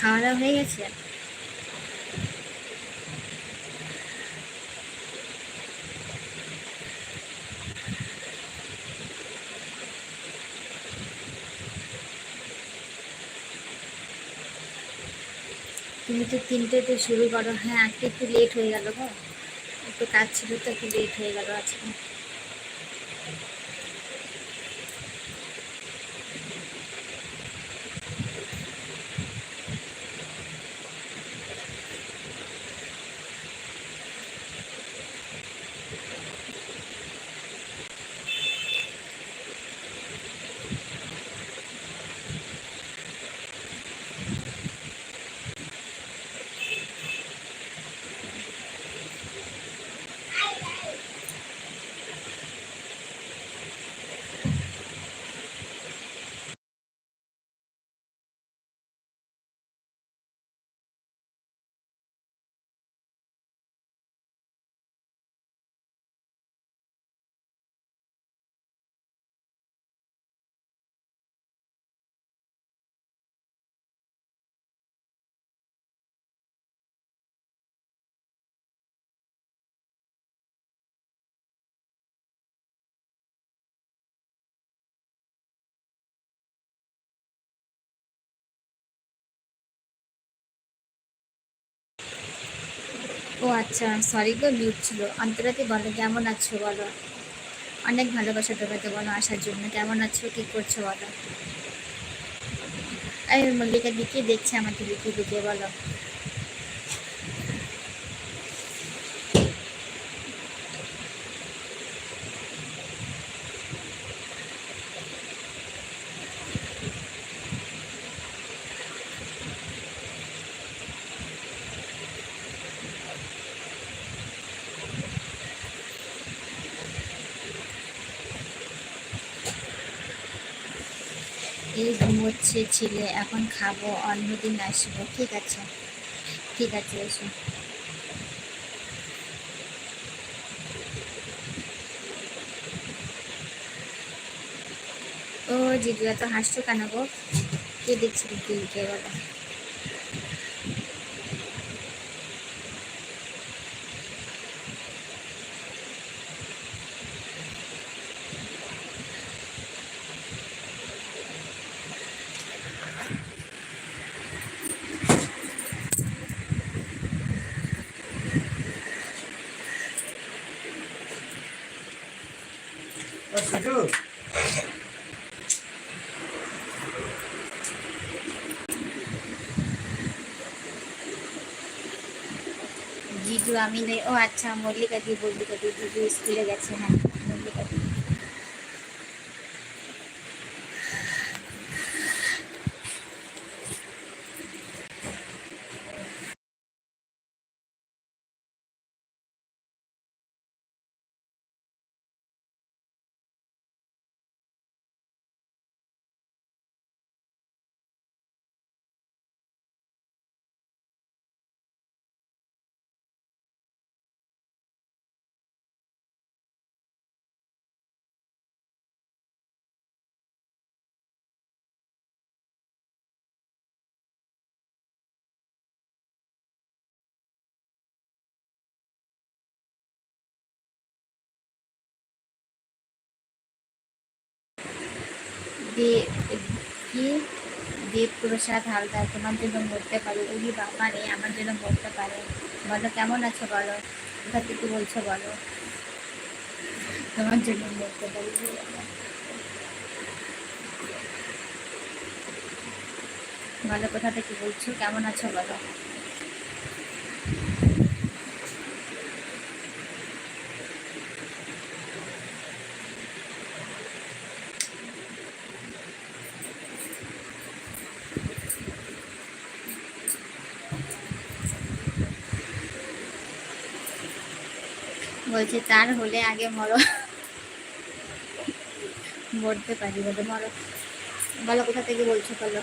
খাওয়া দাওয়া হয়ে গেছে? তুমি তো তিনটেতে শুরু করো। হ্যাঁ আজকে একটু লেট হয়ে গেল গো। একটু কাজ ছিল তো একটু লেট হয়ে গেল আজকে। ও আচ্ছা সরি গো মিউট ছিল। অন্তরাতে বলো, কেমন আছো বলো? অনেক ভালোবাসা তোমাকে বলো আসার জন্য। কেমন আছো, কি করছ বলো? এই মল্লিকা দিকে দেখছে আমাকে দিকে দিকে বলো। এই ঘুমোচ্ছে, ছেলে, এখন খাব, অন্যদিন আসব। ঠিক আছে ঠিক আছে, এসো। ও জিজ্ঞাসা তো হাসছো কেন গো? কে দেখছি দিদিকে বলো? জিজু আমি ও আচ্ছা মল্লিকা দি মল্লিকা দি জিজু স্কুলে গেছে হ্যাঁ মল্লিকা দি। কি? দেবপ্রসাদ হালদার, তোমার জন্য মরতে পারে। উনি বাবা রে, আমার জন্য মরতে পারে। বলো, কেমন আছো বলো? কোথা থেকে বলছো, বলো। তোমার জন্য মরতে পারি। বলো কোথা থেকে বলছো? কেমন আছো বলো? বলছে তার হলে আগে মরো। মরতে পারি বলো মরো। বলো কোথা থেকে বলছো বলো।